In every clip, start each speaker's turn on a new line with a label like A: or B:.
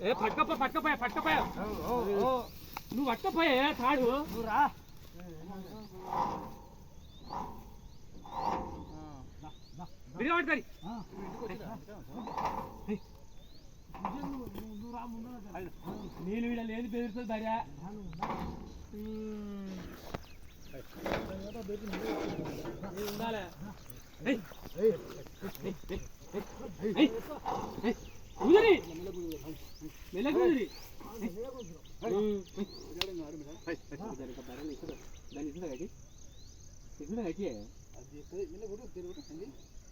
A: ఏ పట్టుకపో పట్టుకపోయా పట్టుకపోయా. నువ్వు పట్టుకపోయా తాడు?
B: రా.
A: బిర్యానీ నేను వీళ్ళ లేదు బెదిరిస్తుంది భార్య. ఉండాలి ఏయ్.
C: ఏయ్,
A: ఏయ్, ఏయ్,
C: ఏయ్.
A: ఏయ్, కుదిరి. మెల్లగా కుదిరి. ఉమ్. ఏయ్, దాన్ని ఇస్తుందా కట్టి? ఇస్తుందా కట్టి?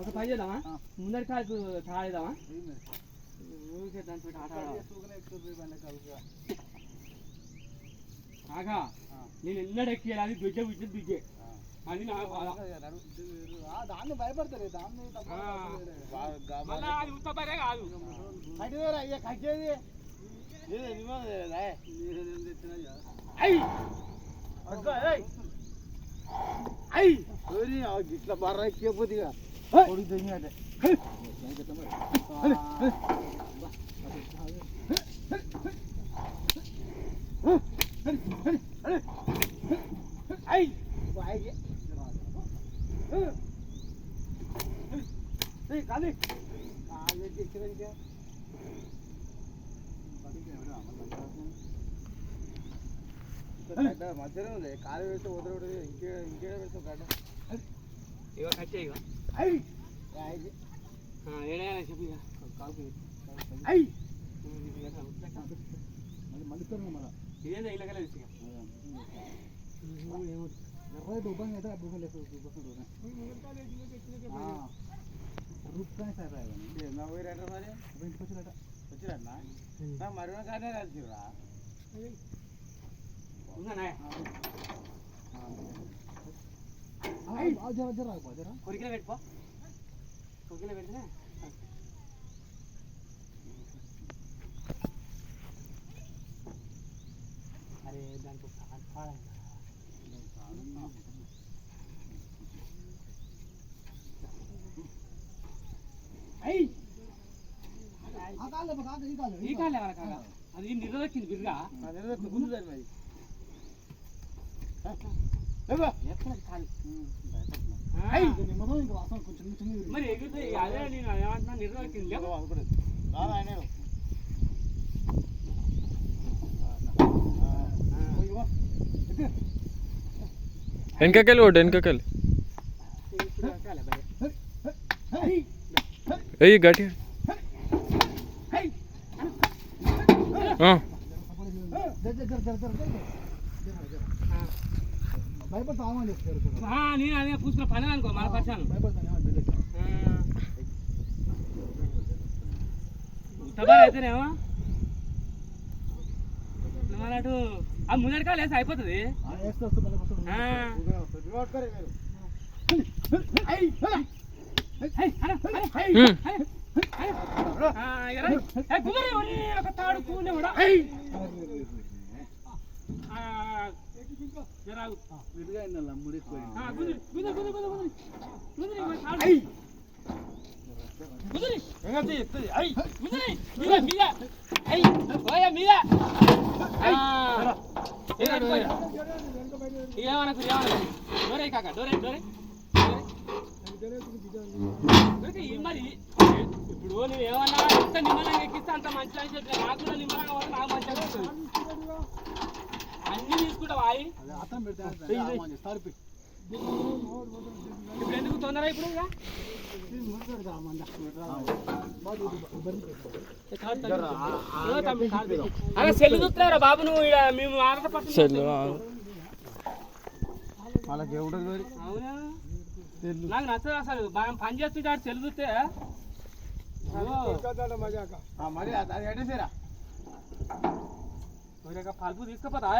C: ఒక పని
A: చేద్దామా? ముందరి కాదు తాడేద్దామా ఊరికే దాంతో ఆగా నేను ఎన్నడ ఎక్కియాలి దుజ్జ దుడ్డే దుజ్జే దిగ్గే అని నా బాధ.
C: దాన్ని భయపడతారు దాన్ని ఆ.
B: అది
A: ఉత్తపరే కాదు.
B: కట్టేది అయ్యా కట్టేది. 얘네 얼마나 내려 나해.
C: 얘네들 드나야.
B: 아이.
C: 아까 아이.
B: 아이. 어리 아 기타 말아 게 보디가. थोड़ी देनी है 아이. 와이게. 응. 에이 가네. 아, 여기 기다리게. కాదు మధ్యలో ఉంది కాలు వేస్తే వదలడు ఇంకే ఇంకే వేస్తే గడ్డ
A: ఇగో కట్టే ఇగో ఏడైనా చెప్పు ఇక
C: మన
A: ఇదేందా ఇళ్ళకలే తీసుకు
C: ఎర్ర డూబం అయితే డూబం లేదు రూపాయి సార్
B: నా పోయి రండి మరి
C: ఇంటికి వచ్చిరట
B: వచ్చిరట్నా మరి కానీ కలిసిరా
A: కొరికిన పెట్టుకో. కొరికిన పెడితేనే అరే దాంట్లో కాదు ఈ
C: కాళ్ళు ఈ కాలే
A: వాళ్ళ కాగా అది నిరోధకింది బిర్గా
B: గుంజుదారు మరి
A: ఎక్కడ కాదు అయ్యి
C: నిమ్మదో ఇంకా వాసన కొంచెం చిన్న మరి ఎగిరితే
A: అదే నేను ఏమంటున్నా నిరోధకింది లేవు
D: వెనకకెళ్ళి ఓటు వెనకకెళ్ళి వెయ్యి గట్టి
A: నేను అదే పూసుకున్న పని అనుకో మన ఉత్తబారు అయితేనేమో? మరి అటు ఆ అయిపోతుంది.
C: అరే,
A: అరే, కుదరే, ఒరే, ఒక తాడు కూనే కూడా. ఆ, జర ఆగు.
C: ఆ, కుదిరి,
A: కుదిరి, కుదిరి, కుదిరి, కుదిరి. కుదిరి, ఒక తాడు.
C: కుదిరి.
A: కుదిరి. మీద, మీద. ఐ, ఓయ, మీద. ఐ. ఏ, పట్టుకో. ఏమనకు ఏమనకు డోరే కాక డోరే డోరే డోరే ఈ మరి ఇప్పుడు నువ్వు ఏమన్నా ఎంత నిమ్మలంగా ఎక్కిస్తే అంత మంచిగా అని చెప్పిన నాకు కూడా నిమ్మలంగా పోతే నాకు మంచిగా అనిపిస్తుంది. అన్ని తీసుకుంటావా? ఇప్పుడు ఎందుకు తొందర ఇప్పుడు. అరే సెల్లు చూస్తున్నారా బాబు నువ్వు ఈడ మేము. సెల్లు
B: వాళ్ళకి ఎవడదు
A: అవునా నాకు నచ్చదు అసలు మనం పని చేస్తుంటే ఆడు చెల్లు చూస్తే
B: ఆ, మరి అది అది ఎట్టేసారా
A: పలుపు తీసుకుపోతా